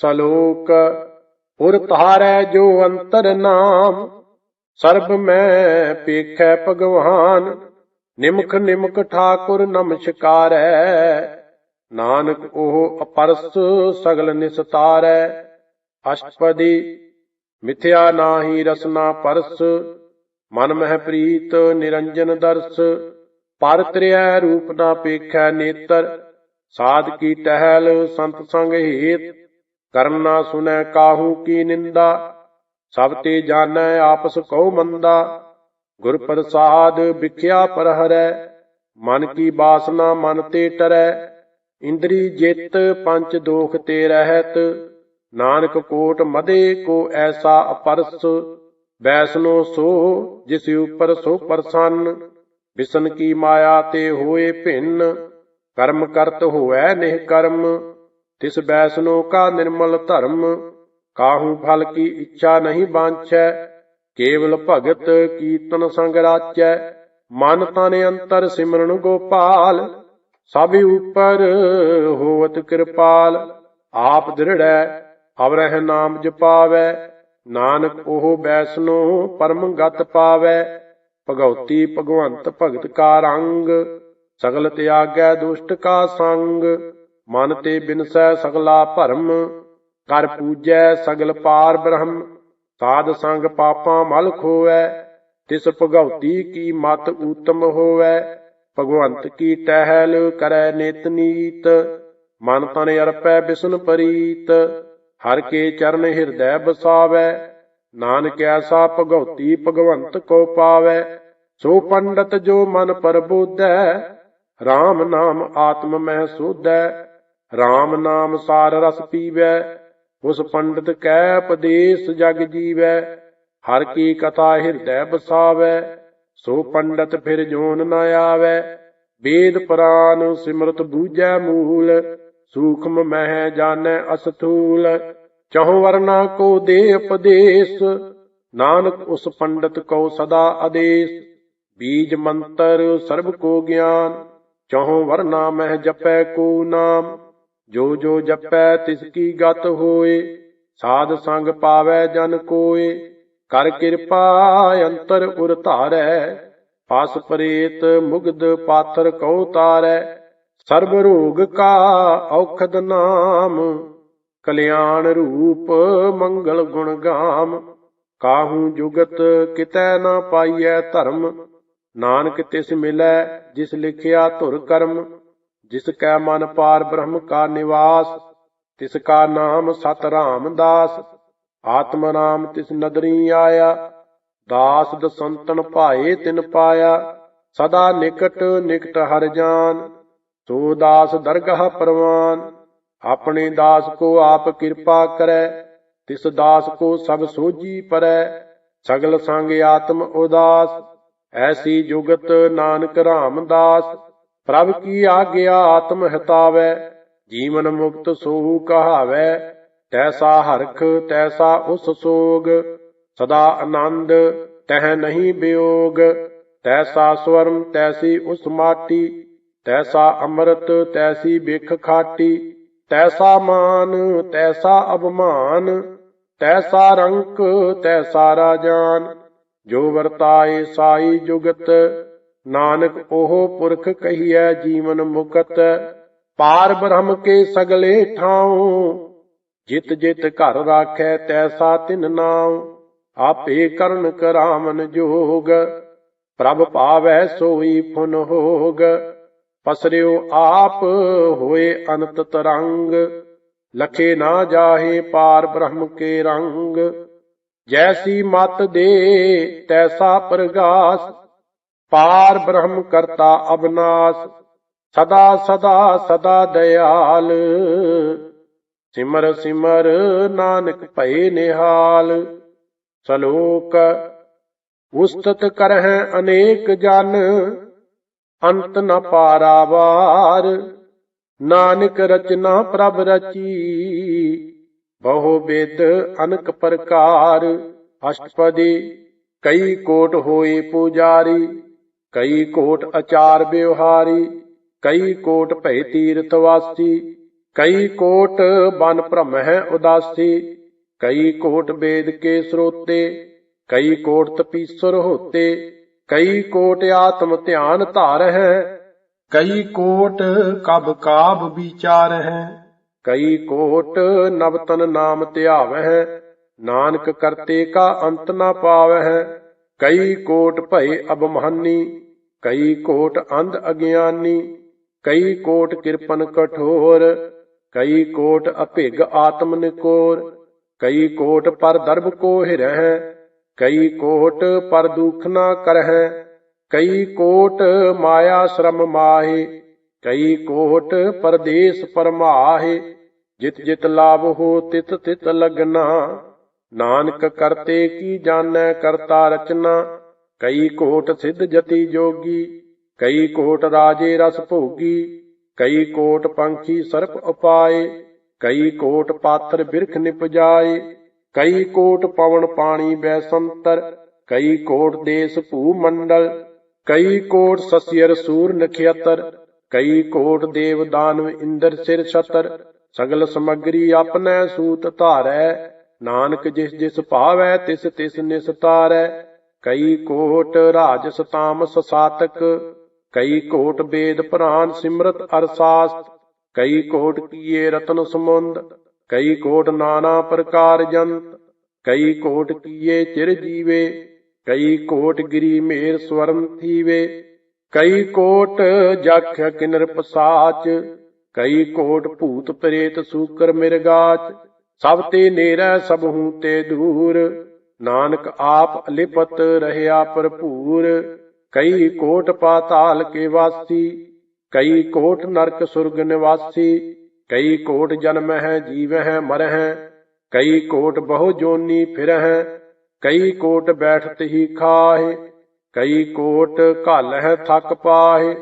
ਸਲੋਕ, ਉਰ ਤਾਰੈ ਜੋ ਅੰਤਰ ਨਾਮ, ਸਰਬ ਮੈਂ ਪੇਖੈ ਭਗਵਾਨ, ਨਿਮਖ ਨਿਮਖ ਠਾਕੁਰ ਨਮਸਕਾਰੈ, ਨਾਨਕ ਉਹ ਅਪਰਸ ਸਗਲ ਨਿਸਤਾਰੈ, ਅਸ਼ਟਪਦੀ ਮਿਥਿਆ ਨਾਹੀ ਰਸਨਾ ਪਰਸ, ਮਨ ਮਹਿ ਪ੍ਰੀਤ ਨਿਰੰਜਨ ਦਰਸ, ਪਰ ਤ੍ਰਿਐ ਰੂਪ ਨਾ ਪੇਖੈ ਨੇਤਰ, ਸਾਧ ਕੀ ਟਹਿਲ ਸੰਤ ਸੰਗ ਹੇਤ ਕਰਮ ਨਾ ਸੁਨੈ ਕਾਹੂ ਕੀ ਨਿੰਦਾ, ਸਭ ਤੇ ਜਾਣੈ ਆਪਸ ਕਉ ਮੰਦਾ। ਗੁਰ ਪ੍ਰਸਾਦ ਵਿਖਿਆ ਪਰ ਹਰੈ ਮਨ ਕੀ ਬਾਸਨਾ ਮਨ ਤੇ ਟਰੈ। ਇੰਦਰੀ ਜਿਤ ਪੰਚ ਦੋਖ ਤੇ ਰਹਿਤ, ਨਾਨਕ ਕੋਟ ਮਦੇ ਕੋ ਐਸਾ ਅਪਰਸ। ਬੈਸਨੋ ਸੋ, ਜਿਸ ਉਪਰ ਸੋ ਪ੍ਰਸੰਨ ਵਿਸ਼ਨ ਕੀ ਮਾਇਆ ਤੇ ਹੋਏ ਭਿੰਨ। ਕਰਮ ਕਰਤ ਹੋਐ ਨਿਹ ਕਰਮ ਤਿਸ ਬੈਸਨੋ ਕਾ ਨਿਰਮਲ ਧਰਮ, ਕਾਹੂ ਫਲ ਕੀ ਇੱਛਾ ਨਹੀਂ ਬਾਂਛੈ, ਕੇਵਲ ਭਗਤ ਕੀਰਤਨ ਸੰਗ ਰਾਚੈ। ਮਨ ਤਨ ਅੰਤਰ ਸਿਮਰਨ ਗੋਪਾਲ, ਸਭ ਉਪਰ ਹੋਵਤ ਕਿਰਪਾਲ। ਆਪ ਦ੍ਰਿੜੈ, ਅਵਰਹਿ ਨਾਮ ਜਪਾਵੈ, ਨਾਨਕ ਉਹ ਬੈਸਨੋ ਪਰਮ ਗਤ ਪਾਵੈ। ਭਗਉਤੀ ਭਗਵੰਤ ਭਗਤ ਕਾ ਰੰਗ, ਸਗਲ ਤਿਆਗੈ ਦੁਸ਼ਟ ਕਾ ਸੰਗ। ਮਨ ਤੇ ਬਿਨਸੈ ਸਗਲਾ ਭਰਮ, ਕਰ ਪੂਜੈ ਸਗਲ ਪਾਰ ਬ੍ਰਹਮ। ਸਾਧ ਸੰਗ ਪਾਪਾਂ ਮਲ ਖੋਵੈ, ਤਿਸ ਭਗਉਤੀ ਕੀ ਮਤ ਊਤਮ ਹੋਵੈ। ਭਗਵੰਤ ਕੀ ਟਹਿਲ ਕਰੈ ਨਿਤ ਨੀਤ, ਮਨ ਤਨ ਅਰਪੈ ਬਿਸਨ ਪਰੀਤ। ਹਰ ਕੇ ਚਰਨ ਹਿਰਦੈ ਬਸਾਵੈ, ਨਾਨਕ ਐਸਾ ਭਗਉਤੀ ਭਗਵੰਤ ਕੋ ਪਾਵੈ। ਸੋ ਪੰਡਤ ਜੋ ਮਨ ਪਰਬੋਧੈ RAM ਨਾਮ ਆਤਮ ਮਹਿ ਸੋਧੈ। RAM ਨਾਮ ਸਾਰ ਰਸ ਪੀਵੈ, ਉਸ ਪੰਡਤ ਕੈ ਉਪਦੇਸ਼ ਜਗ ਜੀਵੈ। ਹਰ ਕੀ ਕਥਾ ਹਿਰਦੈ ਬਸਾਵੈ, ਸੋ ਪੰਡਤ ਫਿਰ ਜੋਨ ਨ ਆਵੈ। ਵੇਦ ਪੁਰਾਨ ਸਿਮਰਤ ਬੂਝੈ ਮੂਲ, ਸੂਖਮ ਮਹਿ ਜਾਣੈ ਅਸਥੂਲ। ਚਹੁ ਵਰਨਾ ਕੋ ਦੇ ਉਪਦੇਸ਼, ਨਾਨਕ ਉਸ ਪੰਡਤ ਕੋ ਸਦਾ ਆਦੇਸ਼। ਬੀਜ ਮੰਤਰ ਸਰਬ ਕੋ ਗਿਆਨ, ਚਹੁ ਵਰਨਾ ਮਹਿ ਜਪੈ ਕੋ ਨਾਮ। ਜੋ ਜੋ ਜਪੈ ਤਿਸ ਕੀ ਗਤ ਹੋਏ, ਸਾਧ ਸੰਗ ਪਾਵੈ ਜਨ ਕੋਏ। ਕਰ ਕਿਰਪਾ ਅੰਤਰ ਉਰ ਧਾਰੈ, ਪਾਸ ਪ੍ਰੇਤ ਮੁਗਧ ਪਾਥਰ ਕਉ ਤਾਰੈ। ਸਰਬ ਰੋਗ ਕਾ ਔਖਦ ਨਾਮ, ਕਲਿਆਣ ਰੂਪ ਮੰਗਲ ਗੁਣ ਗਾਮ। ਕਾਹੂ ਜੁਗਤ ਕਿਤੈ ਨਾ ਪਾਈਐ ਧਰਮ, ਨਾਨਕ ਤਿਸ ਮਿਲੈ ਜਿਸ ਲਿਖਿਆ ਧੁਰ ਕਰਮ। ਜਿਸ ਕੈ ਮਨ ਪਾਰ ਬ੍ਰਹਮ ਕਾ ਨਿਵਾਸ, ਤਿਸ ਕਾ ਨਾਮ ਸਤ ਰਾਮਦਾਸ ਆਤਮ ਨਾਮ ਤਿਸ ਨਦਰੀ ਆਇਆ, ਦਾਸ ਦਸੰਤਨ ਭਾਏ ਤਿਨ ਪਾਇਆ। ਸਦਾ ਨਿਕਟ ਨਿਕਟ ਹਰ ਜਾਨ, ਸੋ ਦਾਸ ਦਰਗਹ ਪਰਵਾਨ। ਆਪਣੇ ਦਾਸ ਕੋ ਆਪ ਕਿਰਪਾ ਕਰੈ, ਤਿਸ ਦਾਸ ਕੋ ਸਭ ਸੋਜੀ ਪਰੈ। ਸਗਲ ਸੰਗ ਆਤਮ ਉਦਾਸ, ਐਸੀ ਜੁਗਤ ਨਾਨਕ ਰਾਮਦਾਸ ਪ੍ਰਭ ਕੀ ਆਗਿਆ ਆਤਮ ਹਿਤਾਵੈ, ਜੀਵਨ ਮੁਕਤ ਸੋਹੂ ਕਹਾਵੈ, ਤੈਸਾ ਹਰਖ, ਤੈਸਾ ਉਸ ਸੋਗ, ਸਦਾ ਆਨੰਦ ਤਹ ਨਹੀਂ ਬਿਯੋਗ ਤੈਸਾ ਸਵਰਮ ਤੈਸੀ ਉਸ ਮਾਟੀ, ਤੈਸਾ ਅੰਮ੍ਰਿਤ ਤੈਸੀ ਬਿਖ ਖਾਟੀ, ਤੈਸਾ ਮਾਨ ਤੈਸਾ ਅਭਮਾਨ, ਤੈਸਾ ਰੰਕ ਤੈਸਾ ਰਾਜਾਨ, ਜੋ ਵਰਤਾਏ ਸਾਈ ਜੁਗਤ ਨਾਨਕ ਉਹ ਪੁਰਖ ਕਹੀਐ, ਜੀਵਨ ਮੁਕਤ, ਪਾਰ ਬ੍ਰਹਮ ਕੇ ਸਗਲੇ ਠਾਉ। ਜਿਤ ਜਿਤ ਘਰ ਰਾਖੈ, ਤੈਸਾ ਤਿਨ ਨਾਉ। ਆਪੇ ਕਰਨ ਕਰਾਮਨ ਜੋਗ, ਪ੍ਰਭ ਪਾਵੈ ਸੋਈ ਫੁਨ ਹੋਗ। ਪਸਰਿਓ ਆਪ ਹੋਏ ਅਨੰਤ ਤਰੰਗ, ਲਖੇ ਨਾ ਜਾਹੇ ਪਾਰ ਬ੍ਰਹਮ ਕੇ ਰੰਗ। ਜੈਸੀ ਮਤ ਦੇ, ਤੈਸਾ ਪ੍ਰਗਾਸ। ਪਾਰ ਬ੍ਰਹਮ ਕਰਤਾ ਅਬਨਾਸ, ਸਦਾ ਸਦਾ ਸਦਾ ਦਇਆਲ। ਸਿਮਰ ਸਿਮਰ ਨਾਨਕ ਭਏ ਨਿਹਾਲ, ਸਲੋਕ, ਉਸਤਤ ਕਰਹਿ ਅਨੇਕ ਜਨ, ਅੰਤ ਨ ਪਾਰਾਵਾਰ ਨਾਨਕ ਰਚਨਾ ਪ੍ਰਭ ਰਚੀ, ਬਹੁ ਬਿਦ ਅਨਕ ਪ੍ਰਕਾਰ। ਅਸ਼ਟਪਦੀ, ਕਈ ਕੋਟ ਹੋਏ ਪੂਜਾਰੀ। ਕਈ ਕੋਟ ਅਚਾਰ ਵਿਵਹਾਰੀ, ਕਈ ਕੋਟ ਭੈ ਤੀਰਥ ਵਾਸੀ, ਕਈ ਕੋਟ ਬਨ ਭ੍ਰਮ ਹੈ ਉਦਾਸੀ, ਕਈ ਕੋਟ ਵੇਦ ਕੇ ਸਰੋਤੇ, ਕਈ ਕੋਟ ਤਪੀਸਰ ਹੋਤੇ, ਕਈ ਕੋਟ ਆਤਮ ਧਿਆਨ ਧਾਰ ਹੈ, ਕਈ ਕੋਟ ਕਬ ਕਾਬ ਵਿਚਾਰ ਹੈ, ਕਈ ਕੋਟ ਨਵਤਨ ਨਾਮ ਧਿਆਵਹਿ, ਨਾਨਕ ਕਰਤੇ ਕਾ ਅੰਤ ਨਾ ਪਾਵਹਿ ਕਈ ਕੋਟ ਭਏ ਅਬਮਾਨੀ ਕਈ ਕੋਟ ਅੰਧ ਅਗਿਆਨੀ, ਕਈ ਕੋਟ ਕਿਰਪਨ ਕਠੋਰ, ਕਈ ਕੋਟ ਅਭਿਗ ਆਤਮ ਨਿਕੋਰ, ਕਈ ਕੋਟ ਪਰ ਦਰਬ ਕੋ ਹਿਰਹਿ, ਕਈ ਕੋਟ ਪਰ ਦੁਖ ਨਾ ਕਰਹਿ, ਕਈ ਕੋਟ ਮਾਇਆ ਸ਼ਰਮ ਮਾਹੇ, ਕਈ ਕੋਟ ਪਰਦੇਸ ਪਰਮਾਹੇ, ਜਿਤ ਜਿਤ ਲਾਭ ਹੋ ਤਿਤ ਤਿਤ ਲਗਨਾ। ਨਾਨਕ ਕਰਤੇ ਕੀ ਜਾਣੈ ਕਰਤਾ ਰਚਨਾ? ਕਈ ਕੋਟ ਸਿੱਧ ਜਤੀ ਜੋਗੀ, ਕਈ ਕੋਟ ਰਾਜੇ ਰਸ ਭੋਗੀ, ਕਈ ਕੋਟ ਪੰਖੀ ਸਰਪ ਉਪਾਏ, ਕਈ ਕੋਟ ਪਾਥਰ ਬਿਰਖ ਨਿਪਜਾਏ, ਕਈ ਕੋਟ ਪਵਨ ਪਾਣੀ ਬੈਸੰਤਰ, ਕਈ ਕੋਟ ਦੇਸ ਭੂ ਮੰਡਲ, ਕਈ ਕੋਟ ਸਸਿਰ ਸੂਰ ਨਖਿਅਤਰ, ਕਈ ਕੋਟ ਦੇਵ ਦਾਨਵ ਇੰਦਰ ਸਿਰ ਛਤਰ, ਸਗਲ ਸਮਗਰੀ ਆਪਣੈ ਸੂਤ ਧਾਰੈ ਨਾਨਕ ਜਿਸ ਜਿਸ ਭਾਵੈ, ਤਿਸ ਤਿਸ ਨਿਸਤਾਰੈ ਕਈ ਕੋਟ ਰਾਜਸ ਤਾਮਸ ਸਾਤਕ, ਕਈ ਕੋਟ ਬੇਦ ਪ੍ਰਾਨ ਸਿਮਰਤ ਅਰਸਾਸਤ। ਕਈ ਕੋਟ ਕੀਏ ਰਤਨ ਸਮੁੰਦ, ਕਈ ਕੋਟ ਨਾਨਾ ਪ੍ਰਕਾਰ ਜੰਤ। ਕਈ ਕੋਟ ਕੀਏ ਚਿਰ ਜੀਵੇ, ਕਈ ਕੋਟ ਗਿਰੀ ਮੇਰ ਸਵਰਨ ਥੀਵੇ। ਕਈ ਕੋਟ ਜਖ ਕਿਨਰ ਪਸਾਚ, ਕਈ ਕੋਟ ਭੂਤ ਪ੍ਰੇਤ ਸੂਕਰ ਮਿਰਗਾਚ। ਸਭ ਤੇ ਨੇਰੈ ਸਭਹੂ ਤੇ ਦੂਰ, ਨਾਨਕ ਆਪ ਅਲਿਪਤ ਰਹਿਆ ਭਰਪੂਰ। ਕਈ ਕੋਟ ਪਾਤਾਲ ਕੇ ਵਾਸੀ, ਕਈ ਕੋਟ ਨਰਕ ਸੁਰਗ ਨਿਵਾਸੀ, ਕਈ ਕੋਟ ਜਨਮ ਹੈ, ਜੀਵ ਹੈ, ਮਰ ਹੈ। ਕਈ ਕੋਟ ਬਹੁ ਜੋਨੀ ਫਿਰ ਹੈ, ਕਈ ਕੋਟ ਬੈਠਤ ਹੀ ਖਾਹੇ। ਕਈ ਕੋਟ ਘਲ ਹੈ ਥੱਕ ਪਾਹੇ,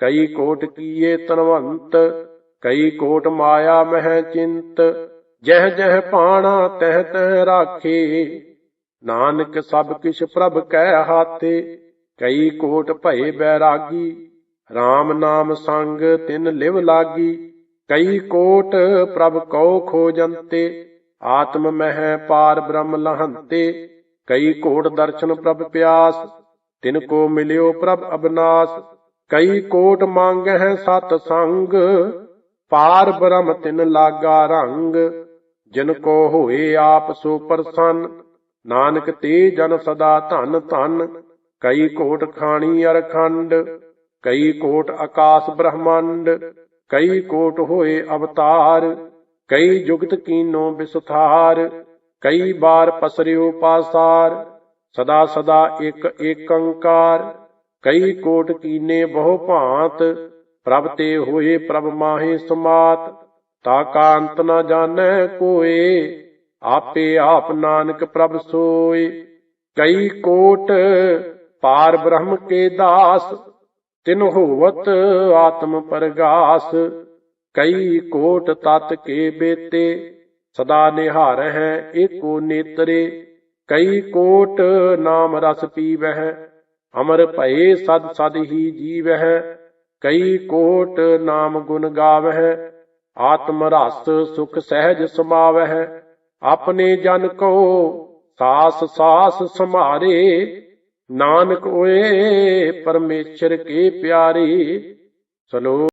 ਕਈ ਕੋਟ ਕੀਏ ਤਨਵੰਤ, ਕਈ ਕੋਟ ਮਾਇਆ ਮਹਿ ਚਿੰਤ। ਜਹ ਜਹ ਪਾਣਾ ਤਹ ਤਹ ਰਾਖੇ, ਨਾਨਕ ਸਭ ਕਿਛ ਪ੍ਰਭ ਕੈ ਹਾਥੇ, ਕਈ ਕੋਟ ਭਏ ਬੈਰਾਗੀ RAM ਨਾਮ ਸੰਗ ਤਿਨ ਲਿਵ ਲਾਗੀ, ਕਈ ਕੋਟ ਪ੍ਰਭ ਕਉ ਖੋਜੰਤੇ, ਆਤਮ ਮਹਿ ਪਾਰ ਬ੍ਰਹਮ ਲਹੰਤੇ, ਕਈ ਕੋਟ ਦਰਸ਼ਨ ਪ੍ਰਭ ਪਿਆਸ, ਤਿਨ ਕੋ ਮਿਲਿਓ ਪ੍ਰਭ ਅਬਨਾਸ, ਕਈ ਕੋਟ ਮੰਗਹਿ ਸਤ ਸੰਗ, ਪਾਰ ਬ੍ਰਹਮ ਤਿਨ ਲਾਗਾ ਰੰਗ ਜਿਨ ਕੋ ਹੋਏ ਆਪ ਸੋ ਪ੍ਰਸੰਨ ਨਾਨਕ ਤੇ ਜਨ ਸਦਾ ਧਨ ਧਨ, ਕਈ ਕੋਟ ਖਾਣੀ ਅਰਖੰਡ, ਕਈ ਕੋਟ ਆਕਾਸ ਬ੍ਰਹਮੰਡ, ਕਈ ਕੋਟ ਹੋਏ ਅਵਤਾਰ, ਕਈ ਜੁਗਤ ਕੀਨੋ ਵਿਸਥਾਰ ਕਈ ਬਾਰ ਪਸਰਿਓ ਪਾਸਾਰ, ਸਦਾ ਸਦਾ ਇੱਕ ਏਕੰਕਾਰ, ਕਈ ਕੋਟ ਕੀਨੇ ਬਹੁ ਭਾਂਤ, ਪ੍ਰਭ ਤੇ ਹੋਏ ਪ੍ਰਭ ਮਾਹੇ ਸਮਾਤ ਤਾ ਕਾ ਅੰਤ ਨ ਜਾਣੈ ਕੋਏ, ਆਪੇ ਆਪ ਨਾਨਕ ਪ੍ਰਭ ਸੋਏ। ਕਈ ਕੋਟ ਪਾਰ ਬ੍ਰਹਮ ਕੇ ਦਾਸ, ਤਿਨ ਹੋਵਤ ਆਤਮ ਪਰਗਾਸ। ਕਈ ਕੋਟ ਤਤ ਕੇ ਬੇਤੇ, ਸਦਾ ਨਿਹਾਰ ਹੈ ਏਕੋ ਨੇਤਰੇ। ਕਈ ਕੋਟ ਨਾਮ ਰਸ ਪੀਵਹਿ, ਅਮਰ ਭਏ ਸਦ ਸਦ ਹੀ ਜੀਵਹਿ। ਕਈ ਕੋਟ ਨਾਮ ਗੁਣ ਗਾਵਹਿ ਆਤਮ ਰਸ ਸੁਖ ਸਹਿਜ ਸਮਾਵਹਿ, ਆਪਣੇ ਜਨ ਕੋ ਸਾਸ ਸਾਸ ਸਮਾਰੇ ਨਾਨਕ ਓਏ ਪਰਮੇਸ਼ਰ ਕੇ ਪਿਆਰੇ ਸਲੋ